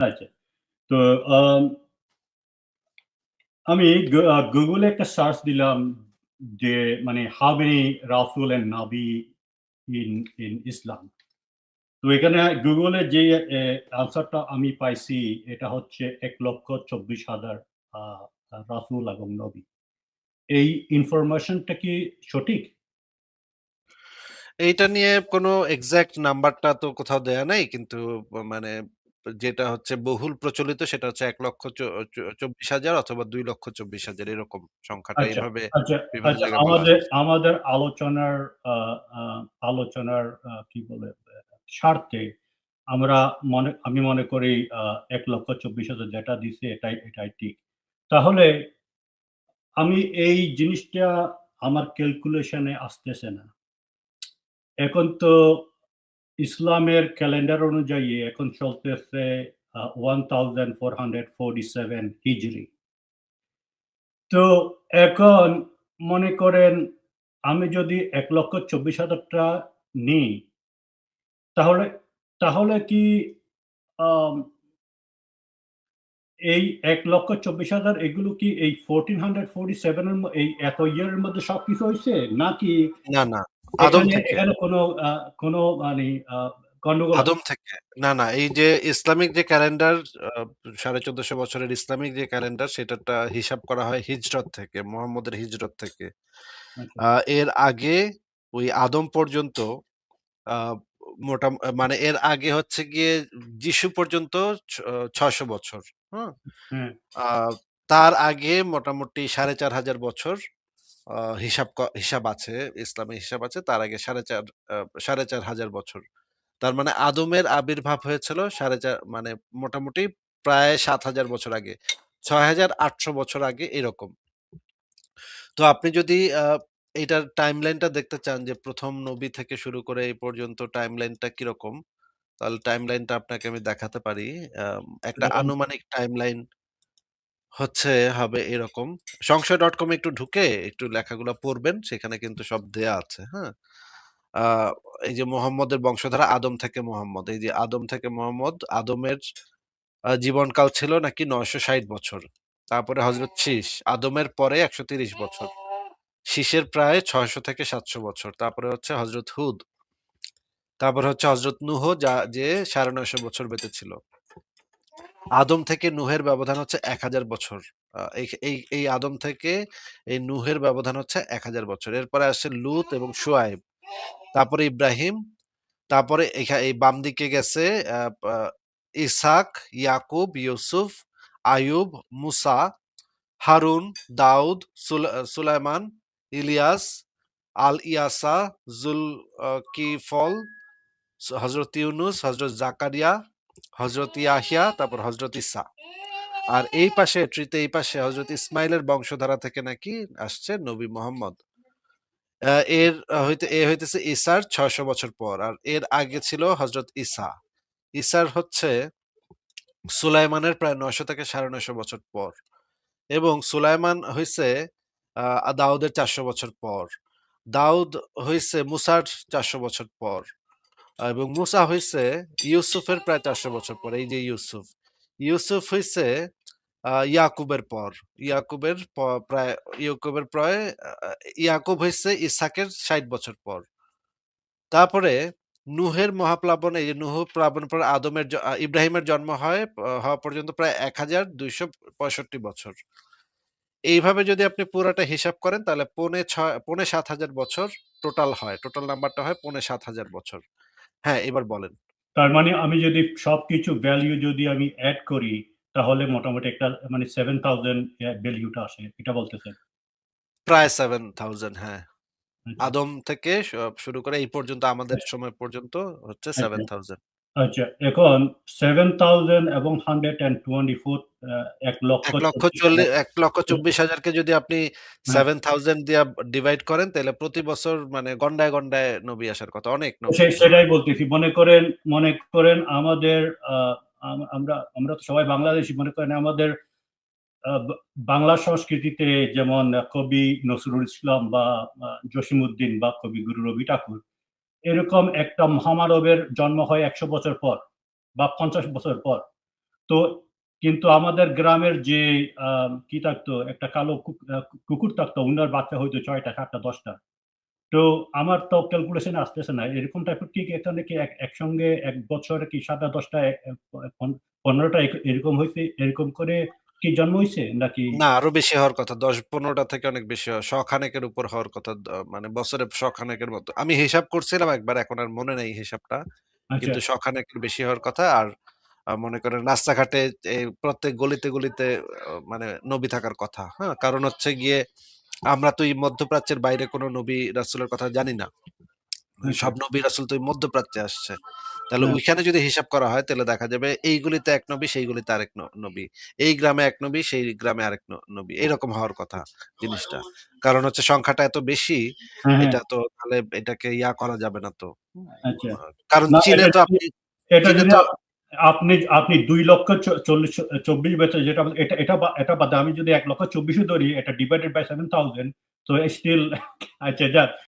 আচ্ছা। তো আম গুগলে একটা সার্চ দিলাম যে মানে হাউ মেনি রাসূল অ্যান্ড নবী ইন ইন ইসলাম। তো এখানে গুগলে যে আনসারটা আমি পাইছি এটা হচ্ছে ১,২৪,০০০ আ আ রাসূল এবং নবী। এই ইনফরমেশনটা কি সঠিক? এইটা নিয়ে কোনো এক্সাক্ট নাম্বারটা তো কোথাও দেয়া নাই। কিন্তু মানে যেটা হচ্ছে বহুল প্রচলিত সেটা হচ্ছে ১,২৪,০০০ অথবা ২,২৪,০০০ এরকম সংখ্যাটা আচ্ছা, এইভাবে আচ্ছা, বিভিন্ন আচ্ছা জায়গায় বলা আমাদের। আমাদের আলোচনার আ আ আলোচনার আ কি বলে স্বার্থে আমরা মনে আমি মনে করি আ ১,২৪,০০০ যেটা দিছে এটাই এটাই ঠিক। তাহলে আমি এই জিনিসটা আমার ক্যালকুলেশন এ আসতেছে না। এখন তো ইসলামের ক্যালেন্ডার অনুযায়ী এখন চলতেছে আ 1447 হিজরি। তো এখন মনে করেন আমি যদি ১,২৪,০০০ টা নিই তাহলে তাহলে কি এই ১,২৪,০০০ এগুলো কি এই 1447 এর ম এই এত ইয়ারের মধ্যে সবকিছু হয়েছে নাকি না, না। আদম থেকে। কোনো কোনো মানে গন্ডগোল আদম থেকে। না, না। এই যে ইসলামিক যে ক্যালেন্ডার আ ১৪৫০ বছরের ইসলামিক যে ক্যালেন্ডার সেটারটা হিসাব করা হয় হিজরত থেকে, মুহাম্মদের হিজরত থেকে। আচ্ছা। এর আগে ওই আদম পর্যন্ত আ মোটাম মানে এর আগে হচ্ছে গিয়ে যিশু পর্যন্ত ছ ৬০০ বছর। হুম? হ্যাঁ। তার আগে মোটামুটি ৪৫০০ বছর আ হিসাব ক হিসাব আছে, ইসলামে হিসাব আছে। তার আগে ৪৫০০ আ ৪৫০০ বছর। তার মানে আদমের আবির্ভাব হয়েছিল সাড়ে চার মানে মোটামুটি প্রায় ৭০০০ বছর আগে। ৬৮০০ বছর আগে এরকম। তো আপনি যদি আ এইটার টাইমলাইনটা দেখতে চান যে ১ম নবী থেকে শুরু করে এই পর্যন্ত টাইমলাইনটা কীরকম? তাহলে টাইমলাইনটা আপনাকে আমি দেখাতে পারি। একটা এরকম আনুমানিক টাইমলাইন হচ্ছে হবে এরকম। সংশয়.com এ একটু ঢুকে একটু লেখাগুলা পড়বেন। সেখানে কিন্তু সব দেয়া আছে। হ্যাঁ? এই যে মুহাম্মদের বংশধারা আদম থেকে মুহাম্মদ। এই যে আদম থেকে মুহাম্মদ, আদমের জীবনকাল ছিল নাকি ৯৬০ বছর। তারপরে হযরত শীস, আদমের পরে ১৩০ বছর। শীসের প্রায় ৬০০ থেকে ৭০০ বছর। তারপরে হচ্ছে হযরত হুদ। তারপরে হচ্ছে হযরত নূহ যা যে ৯৫০ বছর বেঁচে ছিল। আদম থেকে নুহের ব্যবধান হচ্ছে ১০০০ বছর। এই এই আদম থেকে এই নুহের ব্যবধান হচ্ছে ১০০০ বছর। এরপরে আসছে লুত এবং শুআয়ব। তারপরে ইব্রাহিম, তারপরে এই বাম দিকে গেছে ইসাক ইয়াকুব, ইউসুফ, আয়ুব মুসা, হারুন, দাউদ, সুলা সুলাইমান, ইলিয়াস, আল ইয়াসা, জুল কিফল, হযরত ইউনুস, হযরত জাকারিয়া, হযরত ইয়াহিয়া, তারপর হযরত ঈসা। আর এই পাশে ট্রিতে এই পাশে হযরত ইসমাইলের বংশধারা থেকে নাকি আসছে নবী মুহাম্মদ। এর হইতে এ হইতেছে ঈসার ৬০০ বছর পর। আর এর আগে ছিল হযরত ঈসা। ঈসার হচ্ছে সুলাইমানের প্রায় ৯০০ থেকে ৯৫০ বছর পর। এবং সুলাইমান হইছে দাউদের ৪০০ বছর পর। দাউদ হইছে মুসার ৪০০ বছর পর। এবং মুসা হইছে ইউসুফের প্রায় ৪০০ বছর পর। এই যে ইউসুফ। ইউসুফ হইছে, আ, ইয়াকুবের পর। ইয়াকুবের প্রায় ইয়াকুবের প্রায় ইয়াকুব হইছে ইসাকের ষাট বছর পর। তারপরে নুহের মহাপ্লাবন, এই যে নূহ প্লাবনের পর আদমের ইব্রাহিমের জন্ম হয় হওয়া পর্যন্ত প্রায় ১২৬৫ বছর। এইভাবে যদি আপনি পুরাটা হিসাব করেন, তাহলে পৌনে ছয়, পৌনে ৭০০০ বছর টোটাল হয়। টোটাল নাম্বারটা হয় পৌনে ৭০০০ বছর। হ্যাঁ, এবার বলেন। তার মানে আমি যদি সবকিছু ভ্যালু যদি আমি অ্যাড করি তাহলে মোটামুটি একটা মানে সেভেন থাউজেন্ড ভ্যালুটা আসে। এটা বলতেছেন? প্রায় 7000 হ্যাঁ। আচ্ছা। আদম থেকে শুরু করে এই পর্যন্ত আমাদের হ্যাঁ। সময় পর্যন্ত হচ্ছে সেভেন 7000 আচ্ছা, এখন 7000 এবং 124 আ ১,৪৪,০০০ ১,৪৪,০০০ কে যদি আপনি হ্যাঁ। 7000 দিয়া ডিভাইড করেন তাহলে প্রতি বছর মানে গন্ডায়, গন্ডায় নবী আসার কথা। অনেক সেটাই বলতেছি। মনে করেন মনে করেন আমাদের আমরা আমরা তো সবাই বাংলাদেশী। মনে করেন আমাদের বাংলা সংস্কৃতিতে যেমন কবি নজরুল ইসলাম বা জসীমউদ্দিন বা কবিগুরু রবি ঠাকুর এরকম একটা মহামানবের জন্ম হয় ১০০ বছর পর বা ৫০ বছর পর। তো কিন্তু আমাদের গ্রামের যে কি থাকতো, একটা কালো কুকুর থাকতো, উনার বাচ্চা হয়তো ছয়টা, সাতটা, দশটা তো আমার তো ক্যালকুলেশন আসতেছে না, এরকম টাইপের কি এখানে কি এক- একসঙ্গে এক বছরে কি সাতটা, দশটা পনেরোটা এরকম হয়েছে এরকম করে কি জন্ম হয়েছে নাকি? না আরও বেশি হওয়ার কথা। দশ পনেরোটা থেকে অনেক বেশি হয়। শখানেকের উপর হওয়ার কথা দ- মানে বছরে শখানেকের মতো। আমি হিসাব করছিলাম একবার এখন আর মনে নেই হিসাবটা। আচ্ছা। কিন্তু শখানেকের বেশি হওয়ার কথা আর আহ, মনে করেন রাস্তাঘাটে এই প্রত্যেক গলিতে গলিতে আহ, মানে নবী থাকার কথা হ্যাঁ? কারণ হচ্ছে গিয়ে আমরা তো এই মধ্যপ্রাচ্যের বাইরে কোনো নবী রাসূলের কথা জানি না। সব নবী রাসূল তো মধ্যপ্রাচ্যে আসছে। তাহলে হ্যাঁ। ওইখানে যদি হিসাব করা হয় তাহলে দেখা যাবে এই গলিতে এক নবী সেই গলিতে আরেক নবী। এই গ্রামে এক নবী সেই গ্রামে আরেক নবী। এরকম হওয়ার কথা জিনিসটা। কারণ হচ্ছে সংখ্যাটা এত বেশি হ্যাঁ হ্যাঁ। এটা তো তাহলে এটাকে ইয়া করা যাবে না তো। আচ্ছা। কারণ চীনে তো আপনি এটা যদি আপনি আপনি দুই লক্ষ চল্লিশ চব্বিশ বছর যেটা এটা এটা এটা বাদে আমি যদি এক লক্ষ চব্বিশে ধরি এটা ডিভাইডেড বাই সেভেন থাউজেন্ড তো স্টিল আচ্ছা যাক।